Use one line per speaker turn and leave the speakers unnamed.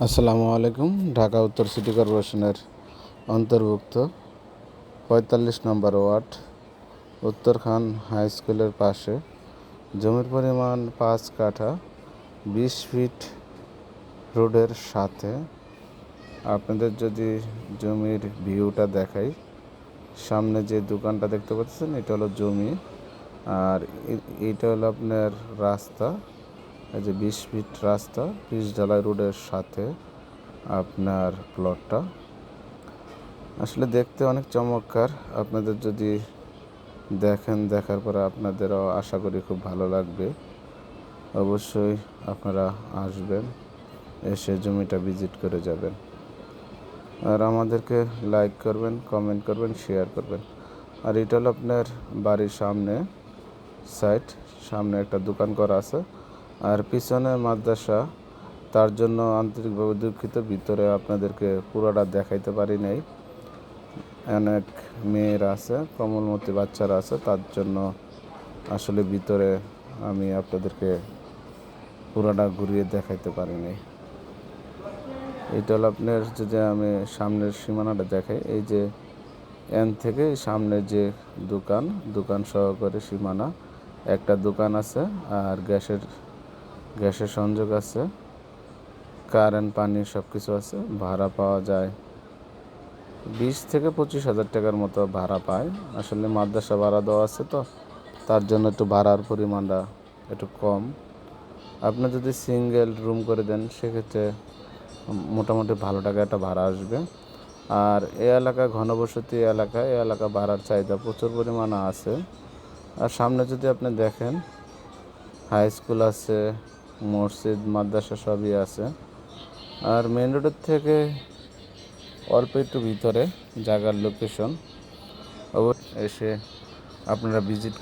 আসসালামু আলাইকুম, ঢাকা উত্তর সিটি কর্পোরেশনের অন্তর্ভুক্ত পঁয়তাল্লিশ নম্বর ওয়ার্ড, উত্তরখান হাই স্কুলের পাশে। জমির পরিমাণ পাঁচ কাঠা, বিশ ফিট রোডের সাথে। আপনাদের যদি জমির ভিউটা দেখাই, সামনে যে দোকানটা দেখতে পাচ্ছেন, এটা হলো জমি। আর এ- এইটা হলো আপনার রাস্তা। এই যে বিশ ফিট রাস্তা পিচ ঢালাই রোডের সাথে আপনার প্লটটা আসলে দেখতে অনেক চমৎকার। আপনাদের যদি দেখেন, দেখার পরে আপনাদেরও আশা করি খুব ভালো লাগবে। অবশ্যই আপনারা আসবেন, এসে জমিটা ভিজিট করে যাবেন। আর আমাদেরকে লাইক করবেন কমেন্ট করবেন শেয়ার করবেন। আর এটা হলো আপনার বাড়ির সামনে সাইড সামনে একটা দোকান করা আছে। আর পিছনে মাদ্রাসা, তার জন্য আন্তরিকভাবে দুঃখিত। ভিতরে আপনাদেরকে পুরোটা দেখাইতে পারি নাই। অনেক মেয়েরা আছে, কমলমতি বাচ্চারা আছে, তার জন্য আসলে ভিতরে আমি আপনাদেরকে পুরোটা ঘুরিয়ে দেখাইতে পারি নাই। এটা হলো আপনার যদি আমি সামনের সীমানাটা দেখাই, এই যে এন থেকে সামনের যে দোকান দোকান সহকারে সীমানা, একটা দোকান আছে, আর গ্যাসের গ্যাসের সংযোগ আছে কারেন্ট পানি সব কিছু আছে, ভাড়া পাওয়া যায়। বিশ থেকে পঁচিশ হাজার টাকার মতো ভাড়া পায়। আসলে মাদ্রাসা ভাড়া দেওয়া আছে তো, তার জন্য একটু ভাড়ার পরিমাণটা একটু কম। আপনি যদি সিঙ্গেল রুম করে দেন, সেক্ষেত্রে মোটামুটি ভালো টাকা একটা ভাড়া আসবে। আর এ এলাকা, ঘনবসতি এলাকা, এই এলাকা ভাড়ার চাহিদা প্রচুর পরিমাণে আছে। আর সামনে যদি আপনি দেখেন হাই স্কুল আছে মসজিদ, মাদ্রাসা সবই আছে। আর মেন রোডের থেকে অল্প একটু ভিতরে জায়গার লোকেশন অবশ্যই এসে আপনারা ভিজিট